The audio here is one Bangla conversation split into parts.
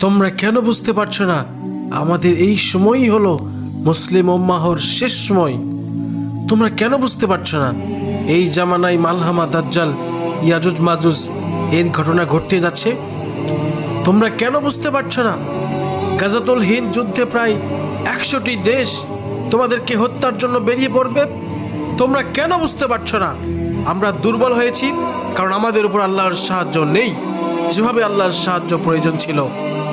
তোমরা কেন বুঝতে পারছ না? আমাদের এই সময়ই হলো মুসলিম ওম্মাহর শেষ সময়। তোমরা কেন বুঝতে পারছ না? এই জামানায় মালহামা দাজ্জাল, ইয়াজুজ মাজুজ, এর ঘটনা ঘটতে যাচ্ছে। তোমরা কেন বুঝতে পারছ না? গাজাতুল হিন্দ যুদ্ধে প্রায় একশোটি দেশ তোমাদেরকে হত্যার জন্য বেরিয়ে পড়বে। তোমরা কেন বুঝতে পারছ না? আমরা দুর্বল হয়েছি, কারণ আমাদের উপর আল্লাহর সাহায্য নেই। যেভাবে আল্লাহর সাহায্য প্রয়োজন ছিল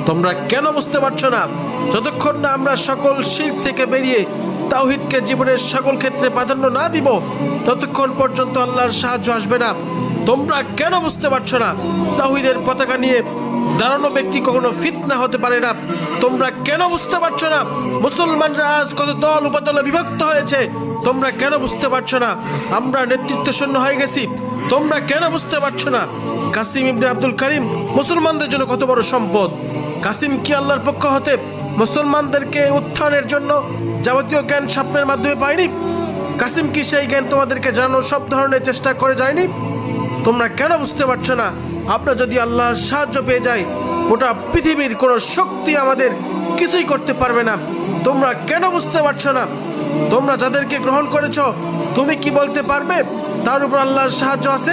তোমরা কেন বুঝতে পারছ না? যতক্ষণ না আমরা সকল শির থেকে বেরিয়ে তাওহিদকে জীবনের সকল ক্ষেত্রে প্রাধান্য না দিব, ততক্ষণ পর্যন্ত আল্লাহর সাহায্য আসবে না। তোমরা কেন বুঝতে পারছ না? তাহিদের পতাকা নিয়ে দাঁড়ানো ব্যক্তি কখনো ফিতনা হতে পারে না। তোমরা কেন বুঝতে পারছ না? মুসলমানরা আজ কত দল উপদলে বিভক্ত হয়েছে। তোমরা কেন বুঝতে পারছ না? আমরা নেতৃত্ব শূন্য হয়ে গেছি। তোমরা কেন বুঝতে পারছ না? কাসিম ইবনে আব্দুল করিম মুসলমানদের জন্য কত বড় সম্পদ। কাসিম কি আল্লাহর পক্ষ হতে মুসলমানদেরকে উত্থানের জন্য যাবতীয় জ্ঞান স্বপ্নের মাধ্যমে পায়নি? কাসিম কি সেই জ্ঞান তোমাদেরকে জানানোর সব ধরনের চেষ্টা করে যায়নি? তোমরা কেন বুঝতে পারছ না? আপনার যদি আল্লাহর সাহায্য পেয়ে যায়, গোটা পৃথিবীর কোনো শক্তি আমাদের কিছুই করতে পারবে না। তোমরা কেন বুঝতে পারছ না? তোমরা যাদেরকে গ্রহণ করেছ, তুমি কি বলতে পারবে? তার উপর আল্লাহর সাহায্য আছে?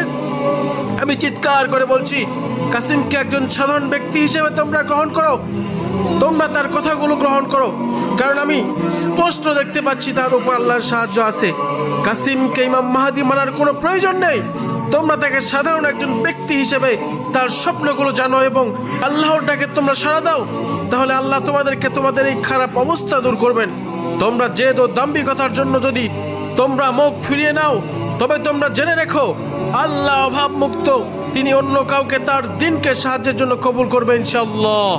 আমি চিৎকার করে বলছি, কাসিমকে একজন সাধারণ ব্যক্তি হিসেবে তোমরা গ্রহণ করো। তোমরা তার কথাগুলো গ্রহণ করো। কারণ আমি স্পষ্ট দেখতে পাচ্ছি তার উপর আল্লাহর সাহায্য আছে। কাসিমকে ইমাম মাহাদি মানার কোনো প্রয়োজন নেই। তোমরা তাকে সাধারণ একজন ব্যক্তি হিসেবে তার স্বপ্নগুলো জানো এবং আল্লাহর ডাকে তোমরা সাড়া দাও। তাহলে আল্লাহ তোমাদেরকে তোমাদের এই খারাপ অবস্থা দূর করবেন। তোমরা জেদ ও দাম্ভিকতার জন্য যদি তোমরা মুখ ফিরিয়ে নাও তবে তোমরা জেনে রেখো, আল্লাহ অভাব মুক্ত তিনি অন্য কাউকে তার দিনকে সাহায্যের জন্য কবুল করবেন ইনশাল্লাহ